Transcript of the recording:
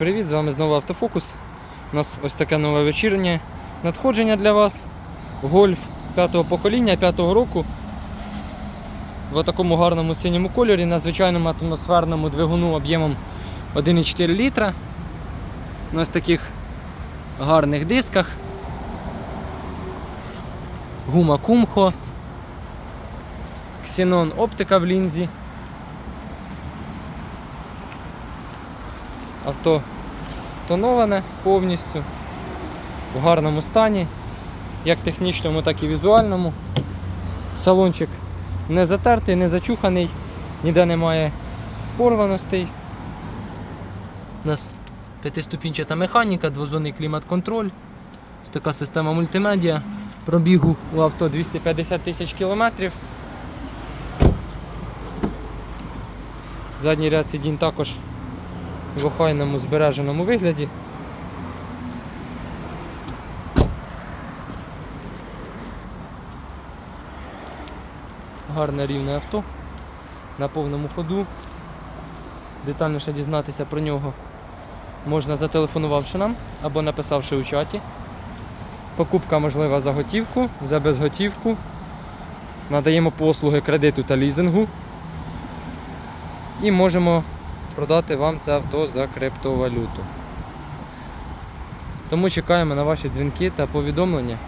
Привіт, з вами знову Автофокус. У нас ось таке нове вечірнє надходження для вас. Гольф п'ятого покоління, п'ятого року. В такому гарному синьому кольорі на звичайному атмосферному двигуну об'ємом 1,4 літра. На ось таких гарних дисках. Гума Кумхо. Ксенон оптика в лінзі. Авто тоноване повністю, в гарному стані, як технічному, так і візуальному. Салончик не затертий, не зачуханий, ніде немає порваностей. У нас п'ятиступінчата механіка, двозонний клімат-контроль. Така система мультимедіа. Пробігу у авто 250 тисяч кілометрів. Задній ряд сидінь також в охайному збереженому вигляді. Гарне рівне авто на повному ходу. Детальніше дізнатися про нього можна зателефонувавши нам або написавши у чаті. Покупка можлива за готівку, за безготівку. Надаємо послуги кредиту та лізингу. І можемо продати вам це авто за криптовалюту. Тому чекаємо на ваші дзвінки та повідомлення.